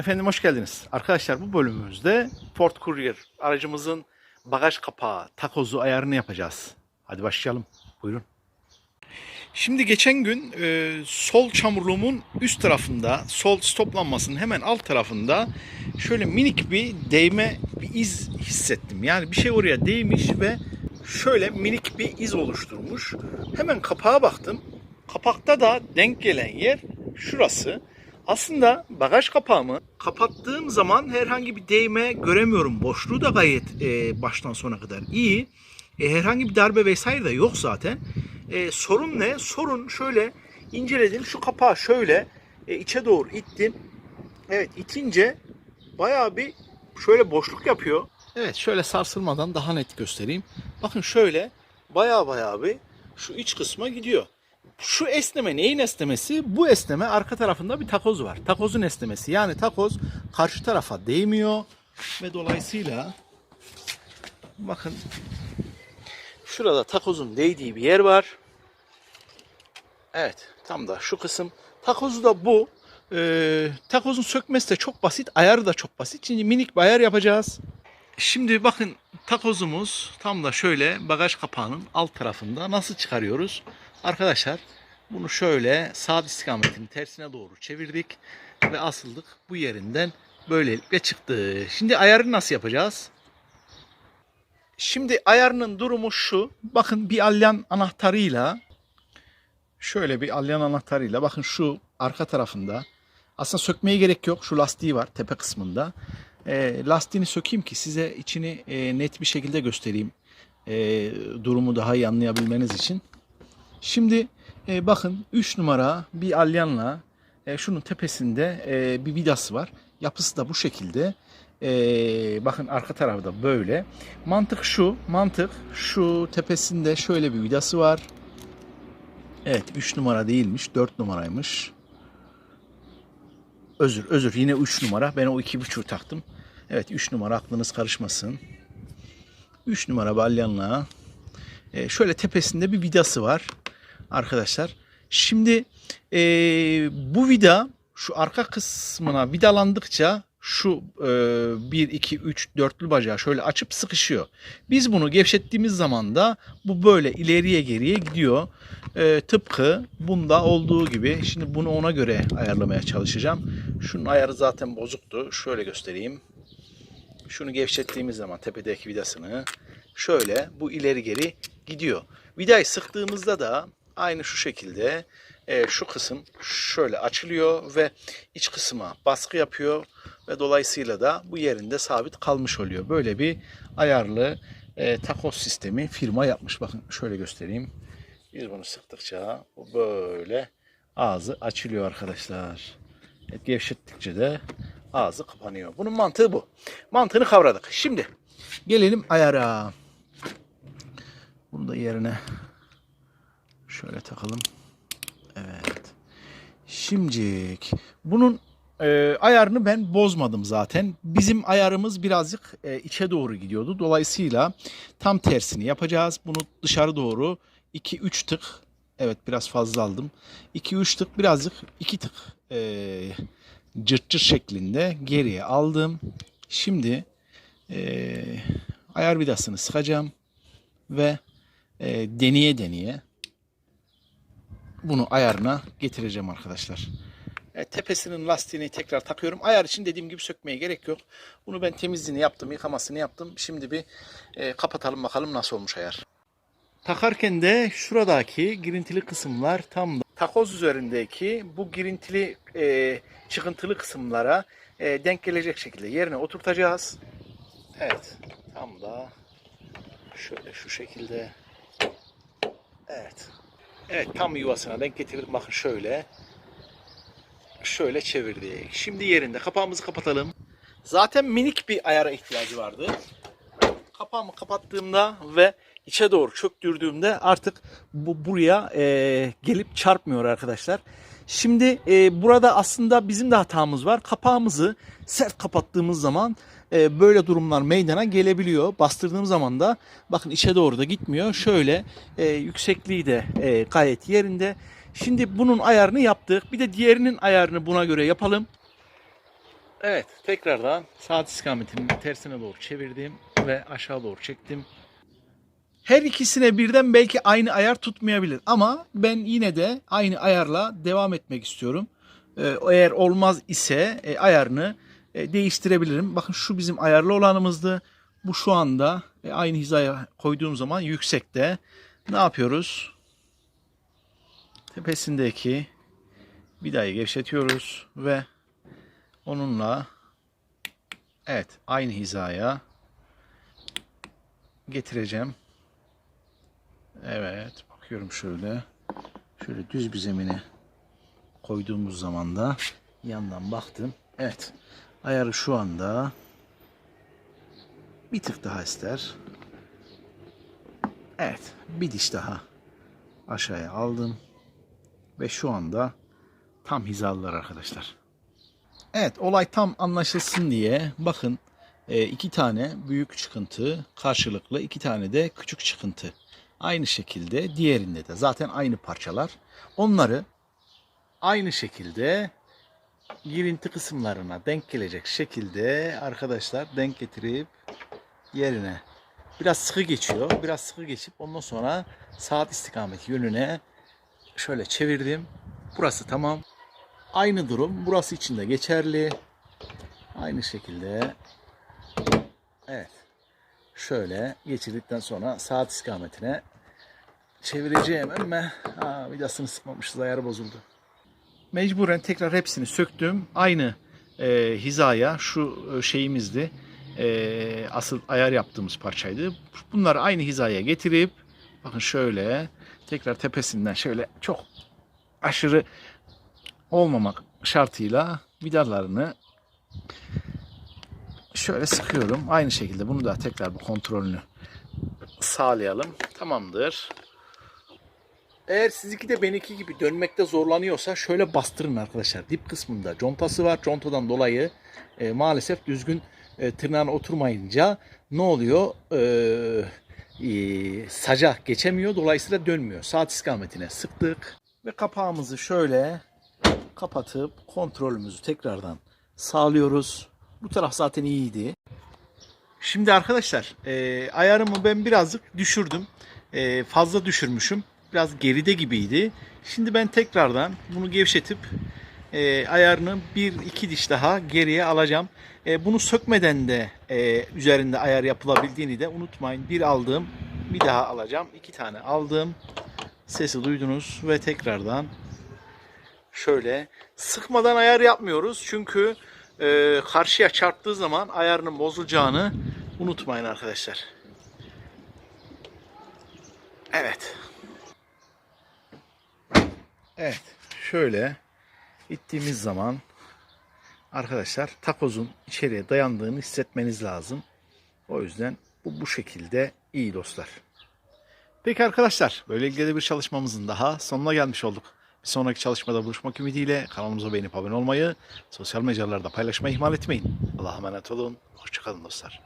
Efendim hoş geldiniz. Arkadaşlar bu bölümümüzde Ford Courier aracımızın bagaj kapağı, takozu ayarını yapacağız. Hadi başlayalım. Buyurun. Şimdi geçen gün e, sol çamurluğumun üst tarafında, sol stop lambasının hemen alt tarafında şöyle minik bir değme bir iz hissettim. Yani bir şey oraya değmiş ve şöyle minik bir iz oluşturmuş. Hemen kapağa baktım. Kapakta da denk gelen yer şurası. Aslında bagaj kapağımı kapattığım zaman herhangi bir değme göremiyorum. Boşluğu da gayet e, baştan sona kadar iyi. E, herhangi bir darbe vesaire de yok zaten. E, sorun ne? Sorun şöyle inceledim. Şu kapağı şöyle e, içe doğru ittim. Evet itince bayağı bir şöyle boşluk yapıyor. Evet şöyle sarsılmadan daha net göstereyim. Bakın şöyle bayağı bayağı bir şu iç kısma gidiyor. Şu esneme neyin esnemesi? Bu esneme arka tarafında bir takoz var. Takozun esnemesi. Yani takoz karşı tarafa değmiyor ve dolayısıyla bakın şurada takozun değdiği bir yer var. Evet tam da şu kısım. Takozu da bu. Ee, takozun sökmesi de çok basit. Ayarı da çok basit. Şimdi minik bir ayar yapacağız. Şimdi bakın takozumuz tam da şöyle bagaj kapağının alt tarafında nasıl çıkarıyoruz? Arkadaşlar bunu şöyle sağ istikametini tersine doğru çevirdik ve asıldık. Bu yerinden böylelikle çıktı. Şimdi ayarı nasıl yapacağız? Şimdi ayarının durumu şu. Bakın bir alyan anahtarıyla şöyle bir alyan anahtarıyla bakın şu arka tarafında aslında sökmeye gerek yok. Şu lastiği var tepe kısmında. E, lastiğini sökeyim ki size içini e, net bir şekilde göstereyim. E, durumu daha iyi anlayabilmeniz için. Şimdi e, bakın 3 numara bir alyanla e, şunun tepesinde e, bir vidası var. Yapısı da bu şekilde. E, bakın arka tarafı da böyle. Mantık şu. Mantık şu tepesinde şöyle bir vidası var. Evet 3 numara değilmiş. 4 numaraymış. Özür özür yine 3 numara. Ben o 2.5'u taktım. Evet 3 numara aklınız karışmasın. 3 numara balyanla. E, şöyle tepesinde bir vidası var arkadaşlar. Şimdi e, bu vida şu arka kısmına vidalandıkça şu e, 1, 2, 3, dörtlü bacağı şöyle açıp sıkışıyor. Biz bunu gevşettiğimiz zaman da bu böyle ileriye geriye gidiyor. E, tıpkı bunda olduğu gibi. Şimdi bunu ona göre ayarlamaya çalışacağım. Şunun ayarı zaten bozuktu. Şöyle göstereyim. Şunu gevşettiğimiz zaman tepedeki vidasını şöyle bu ileri geri gidiyor. Vidayı sıktığımızda da aynı şu şekilde e, şu kısım şöyle açılıyor ve iç kısma baskı yapıyor ve dolayısıyla da bu yerinde sabit kalmış oluyor. Böyle bir ayarlı e, takoz sistemi firma yapmış. Bakın şöyle göstereyim. Biz bunu sıktıkça bu böyle ağzı açılıyor arkadaşlar. Evet, gevşettikçe de ağzı kapanıyor. Bunun mantığı bu. Mantığını kavradık. Şimdi gelelim ayara. Bunu da yerine şöyle takalım. Evet. Şimdilik bunun e, ayarını ben bozmadım zaten. Bizim ayarımız birazcık e, içe doğru gidiyordu. Dolayısıyla tam tersini yapacağız. Bunu dışarı doğru 2-3 tık evet biraz fazla aldım. 2-3 tık birazcık 2 tık e, cırt cırt şeklinde geriye aldım. Şimdi e, ayar vidasını sıkacağım ve e, deneye deneye bunu ayarına getireceğim arkadaşlar. E, tepesinin lastiğini tekrar takıyorum. Ayar için dediğim gibi sökmeye gerek yok. Bunu ben temizliğini yaptım, yıkamasını yaptım. Şimdi bir e, kapatalım bakalım nasıl olmuş ayar. Takarken de şuradaki girintili kısımlar tam da takoz üzerindeki bu girintili e, çıkıntılı kısımlara e, denk gelecek şekilde yerine oturtacağız. Evet. Tam da şöyle şu şekilde. Evet. Evet tam yuvasına denk getirdim. Bakın şöyle. Şöyle çevirdik. Şimdi yerinde. Kapağımızı kapatalım. Zaten minik bir ayara ihtiyacı vardı. Kapağımı kapattığımda ve içe doğru çöktürdüğümde artık bu buraya e, gelip çarpmıyor arkadaşlar. Şimdi e, burada aslında bizim de hatamız var. Kapağımızı sert kapattığımız zaman e, böyle durumlar meydana gelebiliyor. Bastırdığım zaman da bakın içe doğru da gitmiyor. Şöyle e, yüksekliği de e, gayet yerinde. Şimdi bunun ayarını yaptık. Bir de diğerinin ayarını buna göre yapalım. Evet, tekrardan saat istikametini tersine doğru çevirdim ve aşağı doğru çektim. Her ikisine birden belki aynı ayar tutmayabilir ama ben yine de aynı ayarla devam etmek istiyorum. Ee, Eğer olmaz ise e, ayarını e, değiştirebilirim. Bakın şu bizim ayarlı olanımızdı. Bu şu anda e, aynı hizaya koyduğum zaman yüksekte. Ne yapıyoruz? Tepesindeki vidayı gevşetiyoruz ve onunla evet aynı hizaya getireceğim. Evet bakıyorum şöyle. Şöyle düz bir zemine koyduğumuz zaman da yandan baktım. Evet ayarı şu anda bir tık daha ister. Evet bir diş daha aşağıya aldım. Ve şu anda tam hizalılar arkadaşlar. Evet olay tam anlaşılsın diye bakın e, iki tane büyük çıkıntı karşılıklı iki tane de küçük çıkıntı. Aynı şekilde diğerinde de zaten aynı parçalar. Onları aynı şekilde girinti kısımlarına denk gelecek şekilde arkadaşlar denk getirip yerine biraz sıkı geçiyor. Biraz sıkı geçip ondan sonra saat istikameti yönüne şöyle çevirdim. Burası tamam. Aynı durum burası için de geçerli. Aynı şekilde evet şöyle geçirdikten sonra saat istikametine çevireceğim ama ha, vidasını sıkmamışız ayarı bozuldu. Mecburen tekrar hepsini söktüm. Aynı e, hizaya şu e, şeyimizdi. E, asıl ayar yaptığımız parçaydı. Bunları aynı hizaya getirip bakın şöyle tekrar tepesinden şöyle çok aşırı olmamak şartıyla vidalarını şöyle sıkıyorum. Aynı şekilde bunu da tekrar bu kontrolünü sağlayalım. Tamamdır. Eğer sizinki de benimki gibi dönmekte zorlanıyorsa şöyle bastırın arkadaşlar. Dip kısmında contası var. Contadan dolayı e, maalesef düzgün e, tırnağına oturmayınca ne oluyor? E, e, saca geçemiyor. Dolayısıyla dönmüyor. Saat istikametine sıktık. Ve kapağımızı şöyle kapatıp kontrolümüzü tekrardan sağlıyoruz. Bu taraf zaten iyiydi. Şimdi arkadaşlar e, ayarımı ben birazcık düşürdüm. E, fazla düşürmüşüm. Biraz geride gibiydi. Şimdi ben tekrardan bunu gevşetip e, ayarını bir iki diş daha geriye alacağım. E, bunu sökmeden de e, üzerinde ayar yapılabildiğini de unutmayın. Bir aldığım bir daha alacağım. iki tane aldım. Sesi duydunuz ve tekrardan şöyle sıkmadan ayar yapmıyoruz. Çünkü e, karşıya çarptığı zaman ayarının bozulacağını unutmayın arkadaşlar. Evet. Evet. Şöyle ittiğimiz zaman arkadaşlar takozun içeriye dayandığını hissetmeniz lazım. O yüzden bu bu şekilde iyi dostlar. Peki arkadaşlar böyle ilgili bir çalışmamızın daha sonuna gelmiş olduk. Bir sonraki çalışmada buluşmak ümidiyle kanalımıza beğenip abone olmayı, sosyal mecralarda paylaşmayı ihmal etmeyin. Allah'a emanet olun. Hoşçakalın dostlar.